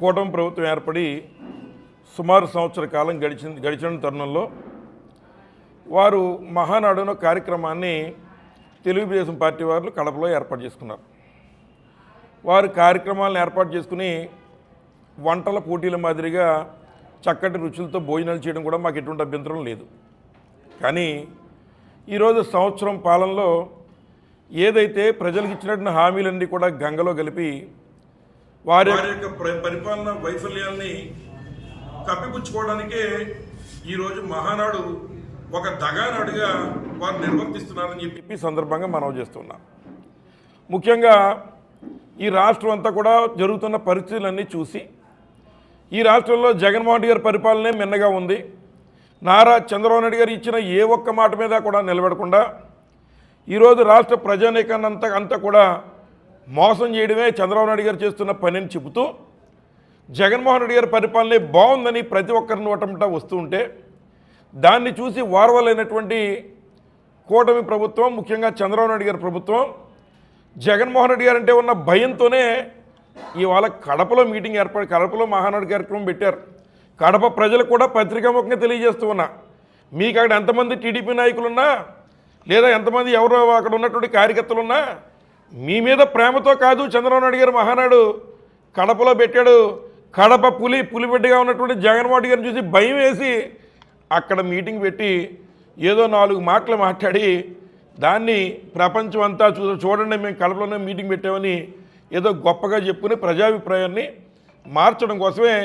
కూటమి ప్రభుత్వం ఏర్పడి సుమారు సంవత్సర కాలం గడిచిన గడిచిన తరుణంలో వారు మహానాడున కార్యక్రమాన్ని తెలుగుదేశం పార్టీ వారు కడపలో ఏర్పాటు చేసుకున్నారు. వారు కార్యక్రమాలను ఏర్పాటు చేసుకుని వంటల పోటీల మాదిరిగా చక్కటి రుచులతో భోజనాలు చేయడం కూడా మాకు ఎటువంటి అభ్యంతరం లేదు. కానీ ఈరోజు సంవత్సరం పాలనలో ఏదైతే ప్రజలకు ఇచ్చినటువంటి హామీలన్నీ కూడా గంగలో కలిపి వారి యొక్క ప్ర- పరిపాలన వైఫల్యాల్ని కప్పిపుచ్చుకోవడానికే ఈరోజు మహానాడు ఒక దగానాడుగా వారు నిర్వర్తిస్తున్నారని చెప్పి ఈ సందర్భంగా మనం చేస్తున్నాం. ముఖ్యంగా ఈ రాష్ట్రం అంతా కూడా జరుగుతున్న పరిస్థితులన్నీ చూసి ఈ రాష్ట్రంలో జగన్మోహన్ రెడ్డి గారి పరిపాలనే మిన్నగా ఉంది. నారా చంద్రబాబు నాయుడు గారు ఇచ్చిన ఏ ఒక్క మాట మీద కూడా నిలబడకుండా ఈరోజు రాష్ట్ర ప్రజానీకాన్ని అంతా అంతా కూడా మోసం చేయడమే చంద్రబాబు నాయుడు గారు చేస్తున్న పని అని చెబుతూ జగన్మోహన్ రెడ్డి గారి పరిపాలనే బాగుందని ప్రతి ఒక్కరిని నోటమిట వస్తూ ఉంటే దాన్ని చూసి వారవలైనటువంటి కూటమి ప్రభుత్వం ముఖ్యంగా చంద్రబాబు నాయుడు గారి ప్రభుత్వం జగన్మోహన్ రెడ్డి గారు అంటే ఉన్న భయంతోనే ఇవాళ కడపలో మీటింగ్ ఏర్పడి కడపలో మహానాడు కార్యక్రమం పెట్టారు. కడప ప్రజలు కూడా పత్రికాముఖంగా తెలియజేస్తూ ఉన్నా మీకు అక్కడ ఎంతమంది టీడీపీ నాయకులున్నా లేదా ఎంతమంది ఎవరో అక్కడ ఉన్నటువంటి కార్యకర్తలున్నా మీ మీద ప్రేమతో కాదు చంద్రబాబు నాయుడు గారు మహానాడు కడపలో పెట్టాడు. కడప పులి పులిబిడ్డగా ఉన్నటువంటి జగన్మోహన్ గారిని చూసి భయం వేసి అక్కడ మీటింగ్ పెట్టి ఏదో నాలుగు మాటలు మాట్లాడి దాన్ని ప్రపంచం అంతా చూ చూడండి మేము కడపలోనే మీటింగ్ పెట్టామని ఏదో గొప్పగా చెప్పుకుని ప్రజాభిప్రాయాన్ని మార్చడం కోసమే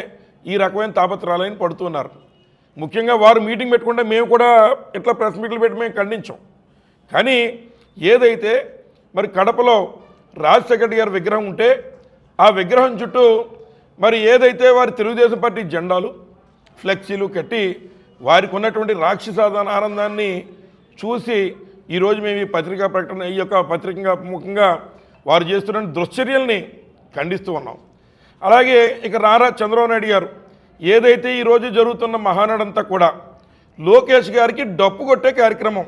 ఈ రకమైన తాపత్రాలని పడుతున్నారు. ముఖ్యంగా వారు మీటింగ్ పెట్టుకుంటే మేము కూడా ఇట్లా ప్రెస్ మీట్లు పెట్టి మేము ఖండించాం. కానీ ఏదైతే మరి కడపలో రాజశేఖర్ గారి విగ్రహం ఉంటే ఆ విగ్రహం చుట్టూ మరి ఏదైతే వారి తెలుగుదేశం పార్టీ జెండాలు ఫ్లెక్సీలు కట్టి వారికి ఉన్నటువంటి రాక్షసాధన ఆనందాన్ని చూసి ఈరోజు మేము ఈ పత్రికా ప్రకటన ఈ యొక్క పత్రికగా ముఖంగా వారు చేస్తున్న దుశ్చర్యల్ని ఖండిస్తూ ఉన్నాం. అలాగే ఇక నారా చంద్రబాబు నాయుడు గారు ఏదైతే ఈరోజు జరుగుతున్న మహానాడంతా కూడా లోకేష్ గారికి డప్పు కొట్టే కార్యక్రమం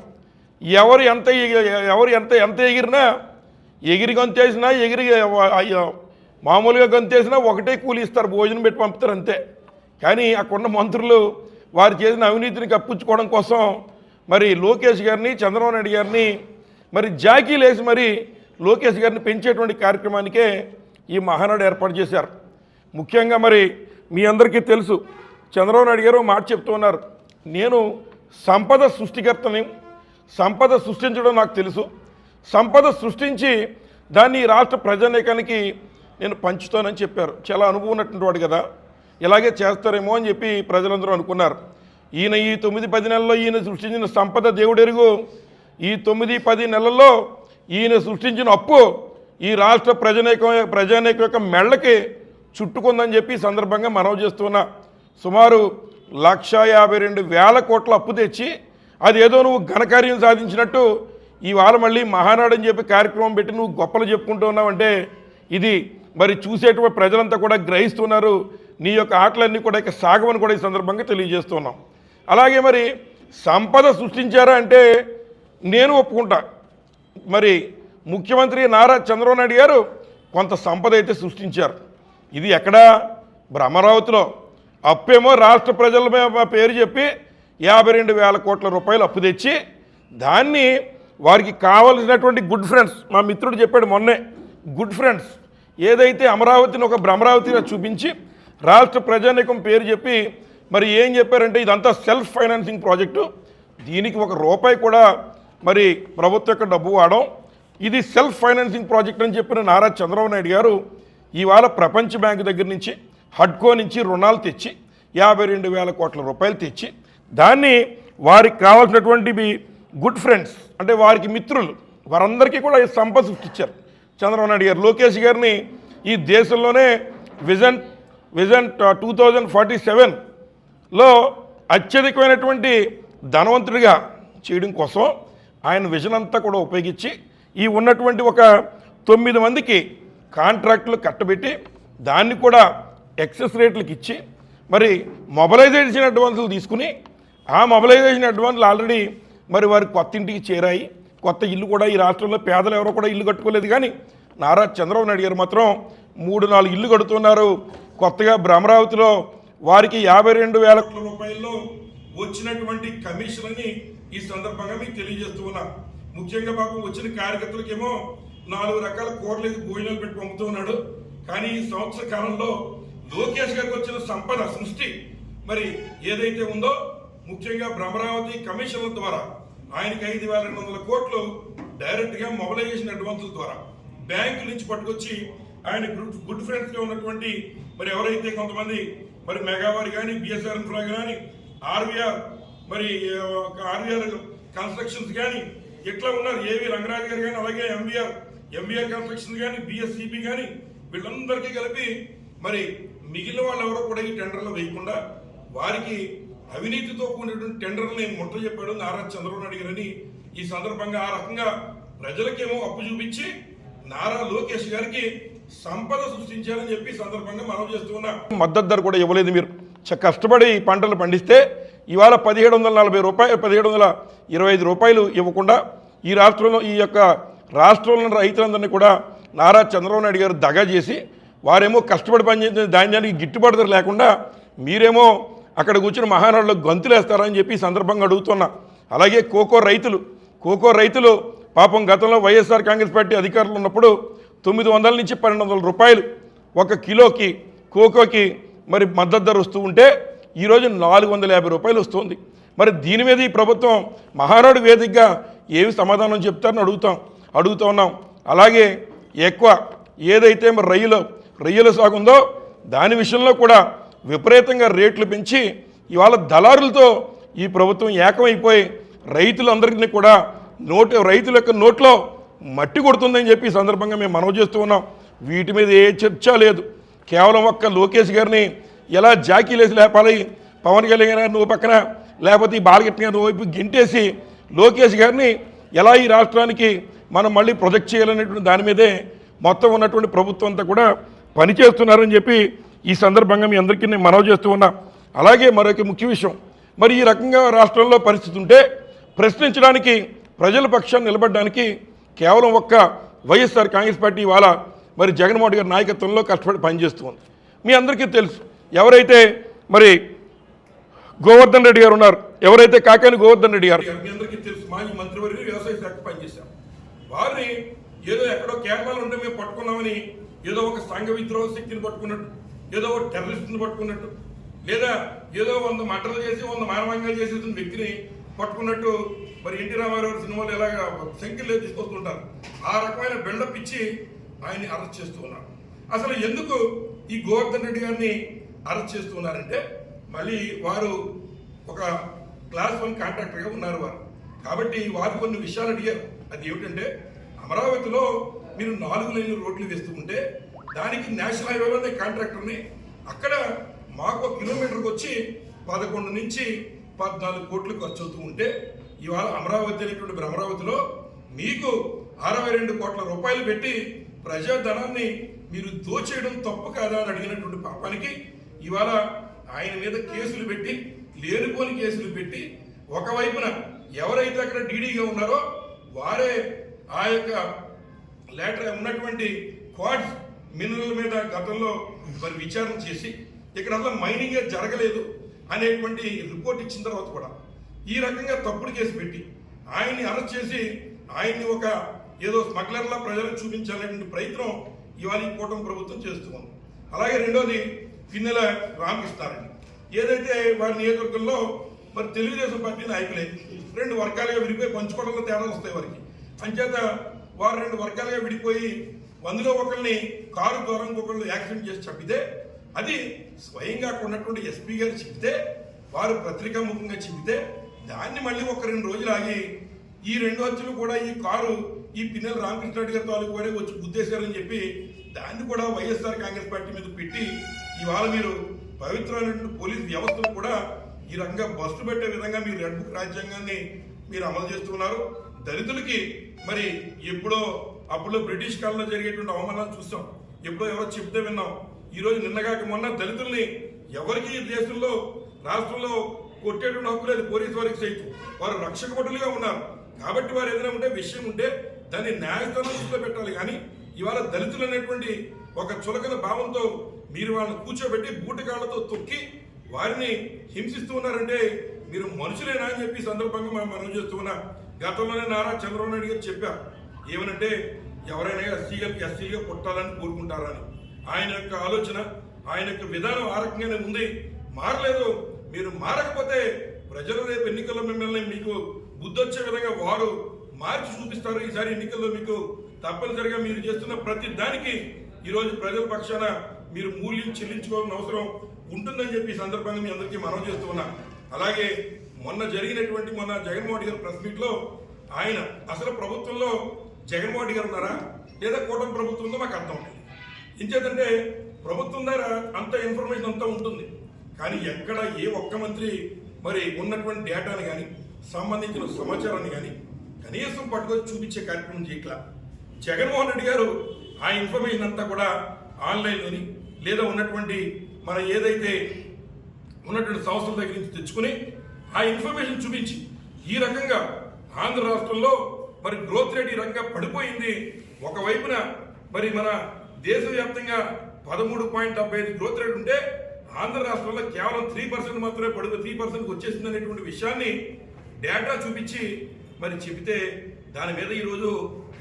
ఎవరు ఎంత ఎగి- ఎవరు ఎంత ఎంత ఎగిరినా ఎగిరి గొంతేసినా ఎగిరి అయ్యో, మామూలుగా గొంతేసినా ఒకటే కూలి ఇస్తారు భోజనం పెట్టి పంపుతారు అంతే. కానీ అక్కడున్న మంత్రులు వారు చేసిన అవినీతిని కప్పించుకోవడం కోసం మరి లోకేష్ గారిని చంద్రబాబు నాయుడు గారిని మరి జాకీలు వేసి మరి లోకేష్ గారిని పెంచేటువంటి కార్యక్రమానికే ఈ మహానాడు ఏర్పాటు చేశారు. ముఖ్యంగా మరి మీ అందరికీ తెలుసు చంద్రబాబు నాయుడు గారు మాట చెప్తూ ఉన్నారు. నేను సంపద సృష్టికర్తని సంపద సృష్టించడం నాకు తెలుసు. సంపద సృష్టించి దాన్ని ఈ రాష్ట్ర ప్రజానేకానికి నేను పంచుతానని చెప్పారు. చాలా అనుభవం ఉన్నటువంటి వాడు కదా. ఇలాగే చేస్తారేమో అని చెప్పి ప్రజలందరూ అనుకున్నారు. ఈయన ఈ తొమ్మిది పది నెలల్లో ఈయన సృష్టించిన సంపద దేవుడెరుగు. ఈ తొమ్మిది పది నెలల్లో ఈయన సృష్టించిన అప్పు ఈ రాష్ట్ర ప్రజానీకం ప్రజానేక యొక్క మెళ్ళకి చుట్టుకుందని చెప్పి సందర్భంగా మనవి చేస్తున్నా సుమారు లక్ష యాభై రెండు వేల కోట్ల అప్పు తెచ్చి అది ఏదో నువ్వు ఘనకార్యం సాధించినట్టు ఇవాళ మళ్ళీ మహానాడు అని చెప్పి కార్యక్రమం పెట్టి నువ్వు గొప్పలు చెప్పుకుంటూ ఉన్నావంటే ఇది మరి చూసేటువంటి ప్రజలంతా కూడా గ్రహిస్తున్నారు. నీ యొక్క ఆటలన్నీ కూడా ఇక సాగమని కూడా ఈ సందర్భంగా తెలియజేస్తున్నాం. అలాగే మరి సంపద సృష్టించారా అంటే నేను ఒప్పుకుంటా. మరి ముఖ్యమంత్రి నారా చంద్రబాబు నాయుడు గారు కొంత సంపద అయితే సృష్టించారు. ఇది ఎక్కడ? మరి అమరావతిలో అప్పేమో రాష్ట్ర ప్రజల పేరు చెప్పి యాభై రెండు వేల కోట్ల రూపాయలు అప్పు తెచ్చి దాన్ని వారికి కావలసినటువంటి గుడ్ ఫ్రెండ్స్ మా మిత్రుడు చెప్పాడు మొన్నే గుడ్ ఫ్రెండ్స్ ఏదైతే అమరావతిని ఒక భ్రమరావతిగా చూపించి రాష్ట్ర ప్రజానీకం పేరు చెప్పి మరి ఏం చెప్పారంటే ఇదంతా సెల్ఫ్ ఫైనాన్సింగ్ ప్రాజెక్టు దీనికి ఒక రూపాయి కూడా మరి ప్రభుత్వ యొక్క డబ్బు వాడడం ఇది సెల్ఫ్ ఫైనాన్సింగ్ ప్రాజెక్ట్ అని చెప్పిన నారా చంద్రబాబు నాయుడు గారు ఇవాళ ప్రపంచ బ్యాంకు దగ్గర నుంచి హడ్కో నుంచి రుణాలు తెచ్చి యాభై రెండు వేల కోట్ల రూపాయలు తెచ్చి దాన్ని వారికి కావాల్సినటువంటివి గుడ్ ఫ్రెండ్స్ అంటే వారికి మిత్రులు వారందరికీ కూడా ఈ సంపద సృష్టించారు. చంద్రబాబు నాయుడు గారు లోకేష్ గారిని ఈ దేశంలోనే vision vision two thousand forty సెవెన్లో అత్యధికమైనటువంటి ధనవంతుడిగా చేయడం కోసం ఆయన విజన్ అంతా కూడా ఉపయోగించి ఈ ఉన్నటువంటి ఒక తొమ్మిది మందికి కాంట్రాక్టులు కట్టబెట్టి దాన్ని కూడా ఎక్సెస్ రేట్లకు ఇచ్చి మరి మొబలైజేషన్ అడ్వాన్సులు తీసుకుని ఆ మొబలైజేషన్ అడ్వాన్స్లు ఆల్రెడీ మరి వారి కొత్త ఇంటికి చేరాయి. కొత్త ఇల్లు కూడా ఈ రాష్ట్రంలో పేదలు ఎవరో కూడా ఇల్లు కట్టుకోలేదు కానీ నారా చంద్రబాబు నాయుడు గారు మాత్రం మూడు నాలుగు ఇల్లు కడుతున్నారు. కొత్తగా భ్రమరావతిలో వారికి యాభై రెండు వేల రూపాయల్లో వచ్చినటువంటి కమిషన్ అని ఈ సందర్భంగా మీకు తెలియజేస్తూ ఉన్నా. ముఖ్యంగా పాపం వచ్చిన కార్యకర్తలకేమో నాలుగు రకాల కూరలు భోజనాలు పెట్టి పంపుతూ ఉన్నాడు. కానీ ఈ సంవత్సర కాలంలో లోకేష్ గారికి వచ్చిన సంపద సృష్టి మరి ఏదైతే ఉందో ముఖ్యంగా భ్రమరావతి కమిషన్ల ద్వారా ఆయనకి ఐదు వేల రెండు వందల కోట్లు డైరెక్ట్గా మొబలైజేషన్ అడ్వాన్సుల ద్వారా. బ్యాంకు నుంచి పట్టుకొచ్చి ఆయన గుడ్ గుడ్ ఫ్రెండ్స్గా ఉన్నటువంటి మరి ఎవరైతే కొంతమంది మరి మెగావారి కానీ బిఎస్ఆర్ ఇన్ఫ్రా కానీ ఆర్వీఆర్ మరి ఆర్వీఆర్ కన్స్ట్రక్షన్స్ కానీ ఇట్లా ఉన్నారు? ఏవి రంగరాజు గారు కానీ అలాగే ఎంవీఆర్ ఎంవీఆర్ కన్స్ట్రక్షన్స్ కానీ బిఎస్సిబి కానీ వీళ్ళందరికీ కలిపి మరి మిగిలిన వాళ్ళు ఎవరో కూడా ఈ టెండర్లు వేయకుండా వారికి అవినీతితో కూడినటువంటి టెండర్లని ముట్ట చెప్పాడు నారా చంద్రబాబు నాయుడు గారని. ఈ సందర్భంగా ఆ రకంగా ప్రజలకేమో అప్పు చూపించి నారా లోకేష్ గారికి సంపద సృష్టించారని చెప్పి సందర్భంగా మనం చేస్తూ మద్దతు ధర కూడా ఇవ్వలేదు మీరు. చ- కష్టపడి ఈ పంటలు పండిస్తే ఇవాళ పదిహేడు వందల నలభై రూపాయలు పదిహేడు వందల ఇరవై ఐదు రూపాయలు ఇవ్వకుండా ఈ రాష్ట్రంలో ఈ యొక్క రాష్ట్రంలో రైతులందరినీ కూడా నారా చంద్రబాబు నాయుడు గారు దగా చేసి వారేమో కష్టపడి పనిచేసిన ధాన్యానికి గిట్టుబాటు ధర లేకుండా మీరేమో అక్కడ కూర్చుని మహానాడులో గొంతులేస్తారని చెప్పి సందర్భంగా అడుగుతున్నా. అలాగే కోకో రైతులు కోకో రైతులు పాపం గతంలో వైఎస్ఆర్ కాంగ్రెస్ పార్టీ అధికారులు ఉన్నప్పుడు తొమ్మిది వందల నుంచి పన్నెండు వందల రూపాయలు ఒక కిలోకి కోకోకి మరి మద్దతు ధర వస్తూ ఉంటే ఈరోజు నాలుగు వందల యాభై రూపాయలు వస్తుంది. మరి దీని మీద ఈ ప్రభుత్వం మహానాడు వేదికగా ఏమి సమాధానం చెప్తారని అడుగుతాం అడుగుతూ ఉన్నాం. అలాగే ఎక్కువ ఏదైతే మరి రొయ్యలు రొయ్యల సాగుందో దాని విషయంలో కూడా విపరీతంగా రేట్లు పెంచి ఇవాళ దళారులతో ఈ ప్రభుత్వం ఏకమైపోయి రైతులందరికీ కూడా నోటు రైతుల యొక్క నోట్లో మట్టి కొడుతుందని చెప్పి ఈ సందర్భంగా మేము మనవి చేస్తూ ఉన్నాం. వీటి మీద ఏ చర్చ లేదు. కేవలం ఒక్క లోకేష్ గారిని ఎలా జాకీలేసి లేపాలి? పవన్ కళ్యాణ్ గారిని నువ్వు పక్కన లేకపోతే ఈ బాలకృష్ణ గారిని వైపు గింటేసి లోకేష్ గారిని ఎలా ఈ రాష్ట్రానికి మనం మళ్ళీ ప్రొజెక్ట్ చేయాలనేటువంటి దాని మీదే మొత్తం ఉన్నటువంటి ప్రభుత్వం అంతా కూడా పనిచేస్తున్నారని చెప్పి ఈ సందర్భంగా మీ అందరికీ నేను మనవి చేస్తూ ఉన్నా. అలాగే మరొక ముఖ్య విషయం. మరి ఈ రకంగా రాష్ట్రంలో పరిస్థితి ఉంటే ప్రశ్నించడానికి ప్రజల పక్షాన్ని నిలబడడానికి కేవలం ఒక్క వైఎస్ఆర్ కాంగ్రెస్ పార్టీ ఇవాళ మరి జగన్మోహన్ గారి నాయకత్వంలో కష్టపడి పనిచేస్తూ ఉంది. మీ అందరికీ తెలుసు. ఎవరైతే మరి గోవర్ధన్ రెడ్డి గారు ఉన్నారు ఎవరైతే కాకాని గోవర్ధన్ రెడ్డి గారు. మీ అందరికీ తెలుసు. మాజీ మంత్రివర్యులు వ్యవసాయ శాఖ పనిచేశాం. వారిని ఏదో ఎక్కడో కేరళలో ఉంటే మేము పట్టుకున్నామని ఏదో ఒక సంఘ విద్రోహ శక్తిని పట్టుకున్నట్టు ఏదో ఒక టెర్రరిస్ట్ని పట్టుకున్నట్టు లేదా ఏదో వంద మంటలు చేసి వంద మానవంగా చేసేసిన వ్యక్తిని పట్టుకున్నట్టు మరి ఎన్టీ రామారావు సినిమాలు ఎలాగ సంఖ్యలో తీసుకొస్తుంటారు. ఆ రకమైన బిల్డప్ ఇచ్చి ఆయన్ని అరెస్ట్ చేస్తూ ఉన్నారు. అసలు ఎందుకు ఈ గోవర్ధన్ రెడ్డి గారిని అరెస్ట్ చేస్తున్నారంటే మళ్ళీ వారు ఒక క్లాస్ వన్ కాంట్రాక్టర్గా ఉన్నారు వారు. కాబట్టి వారు కొన్ని విషయాలు అడిగారు. అది ఏమిటంటే అమరావతిలో మీరు నాలుగు లైన్లు రోడ్లు వేస్తూ ఉంటే దానికి నేషనల్ హైవేలోనే కాంట్రాక్టర్ని అక్కడ మాకు ఒక కిలోమీటర్కి వచ్చి పదకొండు నుంచి పద్నాలుగు కోట్లు ఖర్చు అవుతూ ఉంటే ఇవాళ అమరావతి అనేటువంటి అమరావతిలో మీకు అరవై రెండు కోట్ల రూపాయలు పెట్టి ప్రజాధనాన్ని మీరు దోచేయడం తప్పు కాదా అని అడిగినటువంటి పాపానికి ఇవాళ ఆయన మీద కేసులు పెట్టి లేనుకోని కేసులు పెట్టి ఒకవైపున ఎవరైతే అక్కడ డీడీగా ఉన్నారో వారే ఆ యొక్క లేటర్ ఉన్నటువంటి క్వాడ్స్ మినరల్ మీద గతంలో మరి విచారణ చేసి ఇక్కడ అసలు మైనింగ్ జరగలేదు అనేటువంటి రిపోర్ట్ ఇచ్చిన తర్వాత కూడా ఈ రకంగా తప్పుడు కేసు పెట్టి ఆయన్ని అరెస్ట్ చేసి ఆయన్ని ఒక ఏదో స్మగ్లర్లా ప్రజలకు చూపించాలనేటువంటి ప్రయత్నం ఇవాళ కూటమి ప్రభుత్వం చేస్తుంది అలాగే రెండోది పిన్నెల రామకృష్ణారెడ్డి. ఏదైతే వారి నియోజకవర్గంలో మరి తెలుగుదేశం పార్టీ నాయకులే రెండు వర్గాలుగా విడిపోయి పంచుకోవడంలో తేడాలు వస్తాయి వారికి. అంచేత వారు రెండు వర్గాలుగా విడిపోయి అందులో ఒకరిని కారు ద్వారా ఇంకొకళ్ళు యాక్సిడెంట్ చేసి చంపితే అది స్వయంగా ఉన్నటువంటి ఎస్పీ గారు చెబితే వారు పత్రికాముఖంగా చెబితే దాన్ని మళ్ళీ ఒక రెండు రోజులు ఆగి ఈ రెండు వచ్చులు కూడా ఈ కారు ఈ పిన్నెల రామకృష్ణ రెడ్డి గారి తాలూకు వారే వచ్చి గుద్దేశారని చెప్పి దాన్ని కూడా వైఎస్ఆర్ కాంగ్రెస్ పార్టీ మీద పెట్టి ఇవాళ మీరు పవిత్రమైనటువంటి పోలీస్ వ్యవస్థను కూడా ఈ రంగా బస్సు పెట్టే విధంగా మీరు రెడ్ బుక్ రాజ్యాంగాన్ని మీరు అమలు చేస్తున్నారు. దళితులకి మరి ఎప్పుడో అప్పుడు బ్రిటిష్ కాలంలో జరిగేటువంటి అవమానాలు చూసాం ఎప్పుడో ఎవరో చెప్తే విన్నాం. ఈరోజు నిన్నగాక మొన్న దళితుల్ని ఎవరికి ఈ దేశంలో రాష్ట్రంలో కొట్టేటువంటి హక్కు లేదు పోలీసు వారికి సైతం. వారు రక్షకభటులుగా ఉన్నారు. కాబట్టి వారు ఏదైనా ఉంటే విషయం ఉంటే దాన్ని న్యాయస్థానం దృష్టిలో పెట్టాలి. కానీ ఇవాళ దళితులు అనేటువంటి ఒక చులకన భావంతో మీరు వాళ్ళని కూర్చోబెట్టి బూటకాళ్ళతో తొక్కి వారిని హింసిస్తూ ఉన్నారంటే మీరు మనుషులేనా అని చెప్పి సందర్భంగా మనం మనం చేస్తూ ఉన్నా. గతంలోనే నారా చంద్రబాబు నాయుడు గారు చెప్పారు. ఏమనంటే ఎవరైనా ఎస్సీలకు ఎస్సీగా పుట్టాలని కోరుకుంటారని. ఆయన యొక్క ఆలోచన ఆయన యొక్క విధానం ఆ రకంగానే ఉంది. మారలేదు. మీరు మారకపోతే ప్రజలు రేపు ఎన్నికల్లో మిమ్మల్ని మీకు బుద్ధొచ్చే విధంగా వారు మార్చి చూపిస్తారు. ఈసారి ఎన్నికల్లో మీకు తప్పనిసరిగా మీరు చేస్తున్న ప్రతి దానికి ఈరోజు ప్రజల పక్షాన మీరు మూల్యం చెల్లించుకోవాల్సిన అవసరం ఉంటుందని చెప్పి ఈ సందర్భంగా మీ అందరికీ మనం చేస్తూ ఉన్నా. అలాగే మొన్న జరిగినటువంటి మొన్న జగన్మోహన్ గారి ప్రెస్ మీట్లో ఆయన అసలు ప్రభుత్వంలో జగన్మోహన్ రెడ్డి గారు ఉన్నారా? లేదా కూటమి ప్రభుత్వం ఉందో మాకు అర్థం లేదు ఇంచేతంటే ప్రభుత్వం ద్వారా అంత ఇన్ఫర్మేషన్ అంతా ఉంటుంది. కానీ ఎక్కడ ఏ ఒక్క మంత్రి మరి ఉన్నటువంటి డేటాని కానీ సంబంధించిన సమాచారాన్ని కానీ కనీసం పట్టుకొని చూపించే కార్యక్రమం చేయట్లా. జగన్మోహన్ రెడ్డి గారు ఆ ఇన్ఫర్మేషన్ అంతా కూడా ఆన్లైన్లోని లేదా ఉన్నటువంటి మన ఏదైతే ఉన్నటువంటి సంస్థల దగ్గర నుంచి తెచ్చుకుని ఆ ఇన్ఫర్మేషన్ చూపించి ఈ రకంగా ఆంధ్ర రాష్ట్రంలో మరి గ్రోత్ రేట్ ఈ రకంగా పడిపోయింది. ఒకవైపున మరి మన దేశవ్యాప్తంగా పదమూడు పాయింట్ డెబ్బై ఐదు గ్రోత్ రేట్ ఉంటే ఆంధ్ర రాష్ట్రంలో కేవలం త్రీ పర్సెంట్ మాత్రమే పడుతుంది. త్రీ పర్సెంట్ వచ్చేసింది అనేటువంటి విషయాన్ని డేటా చూపించి మరి చెబితే దాని మీద ఈరోజు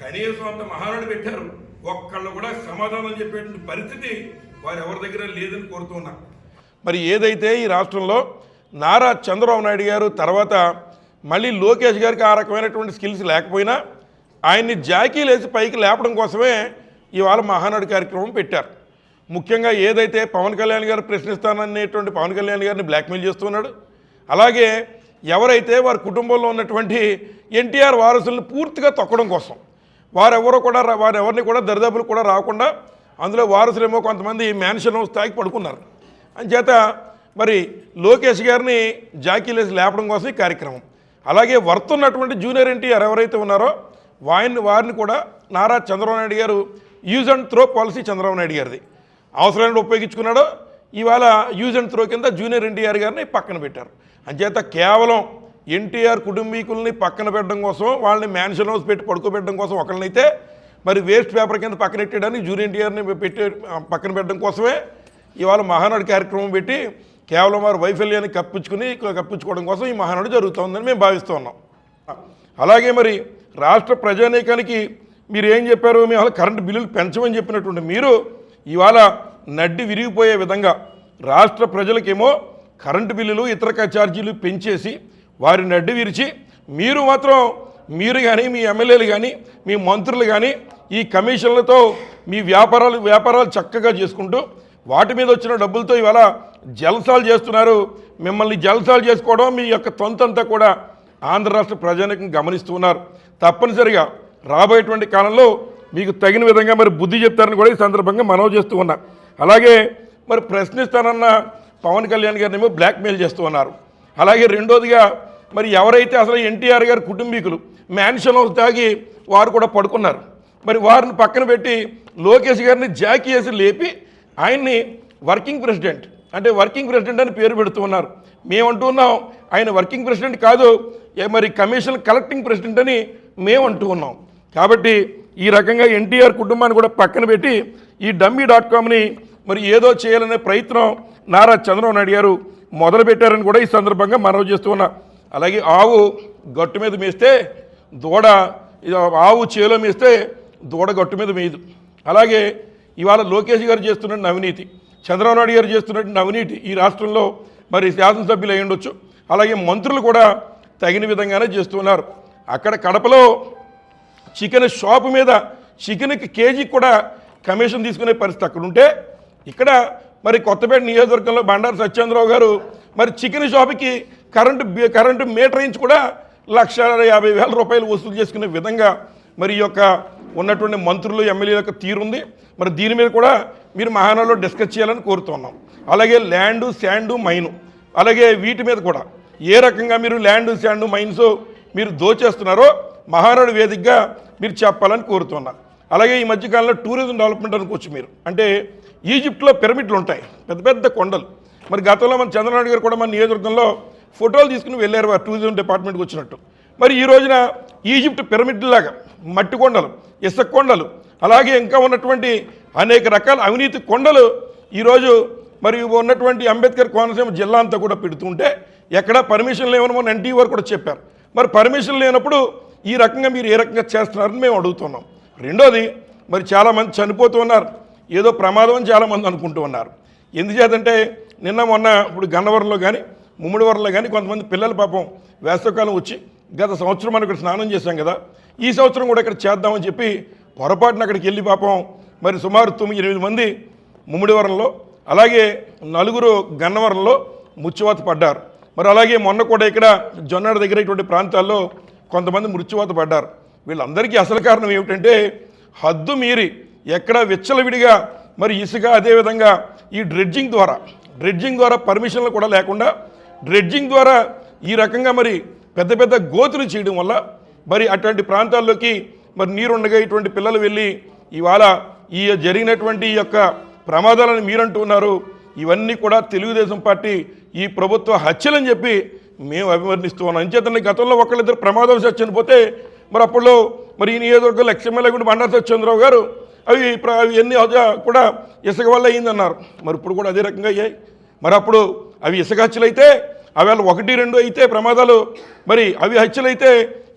కనీసం అంత మహానాడు పెట్టారు. ఒక్కళ్ళు కూడా సమాధానం చెప్పేటువంటి పరిస్థితి వారు ఎవరి దగ్గర లేదని కోరుతున్నా మరి ఏదైతే ఈ రాష్ట్రంలో నారా చంద్రబాబు నాయుడు గారు తర్వాత మళ్ళీ లోకేష్ గారికి ఆ రకమైనటువంటి స్కిల్స్ లేకపోయినా ఆయన్ని జాకీ లేచి పైకి లేపడం కోసమే ఇవాళ మహానాడు కార్యక్రమం పెట్టారు. ముఖ్యంగా ఏదైతే పవన్ కళ్యాణ్ గారు ప్రశ్నిస్తాననేటువంటి పవన్ కళ్యాణ్ గారిని బ్లాక్మెయిల్ చేస్తున్నాడు అలాగే ఎవరైతే వారి కుటుంబంలో ఉన్నటువంటి ఎన్టీఆర్ వారసులను పూర్తిగా తొక్కడం కోసం వారెవరో కూడా వారెవరిని కూడా దరిదాపులు కూడా రాకుండా అందులో వారసులేమో కొంతమంది మ్యాన్షన్ స్థాయికి పడుకున్నారు. అంచేత మరి లోకేష్ గారిని జాకీలేసి లేపడం కోసం ఈ కార్యక్రమం. అలాగే వర్తున్నటువంటి జూనియర్ ఎన్టీఆర్ ఎవరైతే ఉన్నారో వారిని వారిని కూడా నారా చంద్రబాబు నాయుడు గారు use and throw policy Chandrababu Naidu గారిది. అవసరమైన ఉపయోగించుకున్నాడో ఇవాళ యూజ్ అండ్ త్రో కింద జూనియర్ ఎన్టీఆర్ గారిని పక్కన పెట్టారు. అంచేత కేవలం ఎన్టీఆర్ కుటుంబీకుల్ని పక్కన పెట్టడం కోసం వాళ్ళని మ్యాన్షన్ హౌస్ పెట్టి పడుకోబెట్టడం కోసం ఒకరినైతే మరి వేస్ట్ పేపర్ కింద పక్కన పెట్టడానికి జూనియర్ ఎన్టీఆర్ని పెట్టి పక్కన పెట్టడం కోసమే ఇవాళ మహానాడు కార్యక్రమం పెట్టి కేవలం వారి వైఫల్యాన్ని కప్పించుకుని కప్పించుకోవడం కోసం ఈ మహానాడు జరుగుతోందని మేము భావిస్తూ ఉన్నాం. అలాగే మరి రాష్ట్ర ప్రజానీకానికి మీరు ఏం చెప్పారు? మేము అసలు కరెంటు బిల్లులు పెంచమని చెప్పినటువంటి మీరు ఇవాళ నడ్డి విరిగిపోయే విధంగా రాష్ట్ర ప్రజలకేమో కరెంటు బిల్లులు ఇతర ఛార్జీలు పెంచేసి వారి నడ్డి విరిచి మీరు మాత్రం మీరు కానీ మీ ఎమ్మెల్యేలు కానీ మీ మంత్రులు కానీ ఈ కమిషన్లతో మీ వ్యాపారాలు వ్యాపారాలు చక్కగా చేసుకుంటూ వాటి మీద వచ్చిన డబ్బులతో ఇవాళ జలసాలు చేస్తున్నారు. మిమ్మల్ని జలసాలు చేసుకోవడం మీ యొక్క తొంతంతా కూడా ఆంధ్ర రాష్ట్ర ప్రజానికం గమనిస్తున్నారు తప్పనిసరిగా రాబోయేటువంటి కాలంలో మీకు తగిన విధంగా మరి బుద్ధి చెప్తారని కూడా ఈ సందర్భంగా మనవి చేస్తూ ఉన్నా. అలాగే మరి ప్రశ్నిస్తానన్న పవన్ కళ్యాణ్ గారిని ఏమో బ్లాక్మెయిల్ చేస్తూ ఉన్నారు. అలాగే రెండోదిగా మరి ఎవరైతే అసలు ఎన్టీఆర్ గారి కుటుంబీకులు మ్యాన్షన్ హౌస్ తాగి వారు కూడా పడుకున్నారు. మరి వారిని పక్కన పెట్టి లోకేష్ గారిని జాకీ వేసి లేపి ఆయన్ని వర్కింగ్ ప్రెసిడెంట్ అంటే వర్కింగ్ ప్రెసిడెంట్ అని పేరు పెడుతూ ఉన్నారు. మేము ఉన్నాం ఆయన వర్కింగ్ ప్రెసిడెంట్ కాదు మరి కమిషన్ కలెక్టింగ్ ప్రెసిడెంట్ అని మేము అంటూ ఉన్నాం. కాబట్టి ఈ రకంగా ఎన్టీఆర్ కుటుంబాన్ని కూడా పక్కన పెట్టి ఈ డమ్మీ డాట్ కామ్ని మరి ఏదో చేయాలనే ప్రయత్నం నారా చంద్రబాబు నాయుడు గారు మొదలుపెట్టారని కూడా ఈ సందర్భంగా మనవి చేస్తూ ఉన్నా. అలాగే ఆవు గట్టు మీద మేస్తే దూడ ఆవు చేలో మేస్తే దూడ గట్టు మీద మేయదు. అలాగే ఇవాళ లోకేష్ గారు చేస్తున్న అవినీతి చంద్రబాబు నాయుడు గారు చేస్తున్నటువంటి అవినీతి ఈ రాష్ట్రంలో మరి శాసనసభ్యులు అయి ఉండొచ్చు. అలాగే మంత్రులు కూడా తగిన విధంగానే చేస్తున్నారు అక్కడ కడపలో చికెన్ షాపు మీద చికెన్కి కేజీ కూడా కమిషన్ తీసుకునే పరిస్థితి అక్కడ ఉంటే ఇక్కడ మరి కొత్తపేట నియోజకవర్గంలో బండారు సత్యేంద్రరావు గారు మరి చికెన్ షాపుకి కరెంటు కరెంటు మీటర్ ఇంచ్ కూడా లక్ష యాభై వేల రూపాయలు వసూలు చేసుకునే విధంగా మరి ఈ యొక్క ఉన్నటువంటి మంత్రులు ఎమ్మెల్యేలకు యొక్క తీరుంది. మరి దీని మీద కూడా మీరు మహానాడులో డిస్కస్ చేయాలని కోరుతున్నాం. అలాగే ల్యాండు శాండు మైను. అలాగే వీటి మీద కూడా ఏ రకంగా మీరు ల్యాండ్ శాండు మైన్స్ మీరు దోచేస్తున్నారో మహానాడు వేదికగా మీరు చెప్పాలని కోరుతున్నా. అలాగే ఈ మధ్యకాలంలో టూరిజం డెవలప్మెంట్ అనుకోవచ్చు మీరు. అంటే ఈజిప్ట్లో పిరమిడ్లు ఉంటాయి. పెద్ద పెద్ద కొండలు. మరి గతంలో మన చంద్రనాయుడు గారు కూడా మన నియోజకవర్గంలో ఫోటోలు తీసుకుని వెళ్ళారు టూరిజం డిపార్ట్మెంట్కి వచ్చినట్టు. మరి ఈ రోజున ఈజిప్ట్ పిరమిడ్ లాగా మట్టి కొండలు ఇసుక కొండలు అలాగే ఇంకా ఉన్నటువంటి అనేక రకాల అవినీతి కొండలు ఈరోజు మరి ఉన్నటువంటి అంబేద్కర్ కోనసీమ జిల్లా అంతా కూడా పెడుతుంటే ఎక్కడ పర్మిషన్ లేవని మన ఎన్టీ వారు కూడా చెప్పారు. మరి పర్మిషన్ లేనప్పుడు ఈ రకంగా మీరు ఏ రకంగా చేస్తున్నారని మేము అడుగుతున్నాం. రెండోది మరి చాలామంది చనిపోతూ ఉన్నారు. ఏదో ప్రమాదం అని చాలామంది అనుకుంటూ ఉన్నారు. ఎందుచేతంటే నిన్న మొన్న ఇప్పుడు గన్నవరంలో కానీ ముమ్మడివరంలో కానీ కొంతమంది పిల్లల పాపం వేసవకాలం వచ్చి గత సంవత్సరం మనం ఇక్కడ స్నానం చేశాం కదా ఈ సంవత్సరం కూడా ఇక్కడ చేద్దామని చెప్పి పొరపాటున అక్కడికి వెళ్ళి పాపం మరి సుమారు తొమ్మిది ఎనిమిది మంది ముమ్మిడివరంలో అలాగే నలుగురు గన్నవరంలో ముచ్చువాత పడ్డారు. మరి అలాగే మొన్న కూడా ఇక్కడ జొన్నాడ దగ్గర ఇటువంటి ప్రాంతాల్లో కొంతమంది మృత్యువాత పడ్డారు. వీళ్ళందరికీ అసలు కారణం ఏమిటంటే హద్దు మీరి ఎక్కడ విచ్చలవిడిగా మరి ఇసుక అదేవిధంగా ఈ డ్రెడ్జింగ్ ద్వారా డ్రెడ్జింగ్ ద్వారా పర్మిషన్లు కూడా లేకుండా డ్రెడ్జింగ్ ద్వారా ఈ రకంగా మరి పెద్ద పెద్ద గోతులు చేయడం వల్ల మరి అటువంటి ప్రాంతాల్లోకి మరి నీరుండగా ఇటువంటి పిల్లలు వెళ్ళి ఇవాళ ఈ జరిగినటువంటి ఈ యొక్క ప్రమాదాలను మీరంటున్నారు ఇవన్నీ కూడా తెలుగుదేశం పార్టీ ఈ ప్రభుత్వ హత్యలని చెప్పి మేము అభివర్ణిస్తూ ఉన్నాం. అంచేతనే గతంలో ఒకళ్ళిద్దరు ప్రమాదం చనిపోతే మరి అప్పుడు మరి ఈ నియోజకవర్గంలో ఎక్స్ఎమ్మెల్యే కూడా బండారు సత్యేంద్రరావు గారు అవి ప్ర- అవి ఎన్ని కూడా ఇసుక వల్ల అయిందన్నారు. మరి ఇప్పుడు కూడా అదే రకంగా అయ్యాయి. మరి అప్పుడు అవి ఇసుక హత్యలైతే అవేళ ఒకటి రెండు అయితే ప్రమాదాలు మరి అవి హత్యలైతే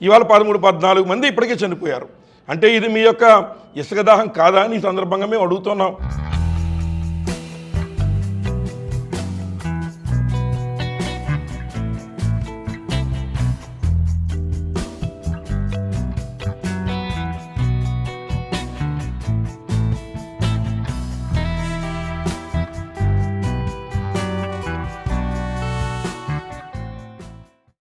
ఇవాళ పదమూడు పద్నాలుగు మంది ఇప్పటికే చనిపోయారు. అంటే ఇది మీ యొక్క ఇసుక దాహం కాదా అని ఈ సందర్భంగా మేము అడుగుతున్నాం.